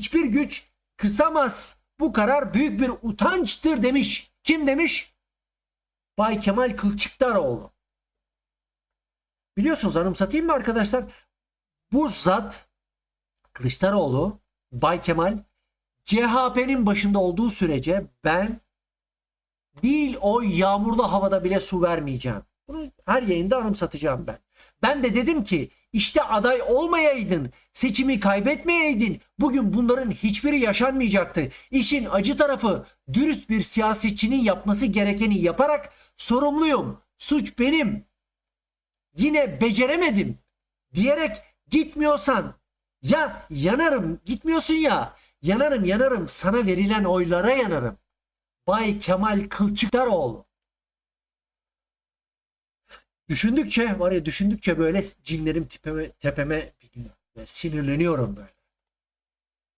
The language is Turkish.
hiçbir güç kısamaz. Bu karar büyük bir utançtır demiş. Kim demiş? Bay Kemal Kılçıkdaroğlu. Biliyorsunuz anımsatayım mı arkadaşlar? Bu zat Kılıçdaroğlu, Bay Kemal CHP'nin başında olduğu sürece ben değil o yağmurlu havada bile su vermeyeceğim. Bunu her yayında anımsatacağım ben. Ben de dedim ki işte aday olmayaydın, seçimi kaybetmeyeydin bugün bunların hiçbiri yaşanmayacaktı. İşin acı tarafı dürüst bir siyasetçinin yapması gerekeni yaparak sorumluyum. Suç benim. Yine beceremedim diyerek gitmiyorsan ya yanarım gitmiyorsun ya yanarım yanarım sana verilen oylara yanarım. Bay Kemal Kılçıkdaroğlu. Düşündükçe var ya düşündükçe böyle cinlerim tepeme, tepeme. Böyle sinirleniyorum böyle.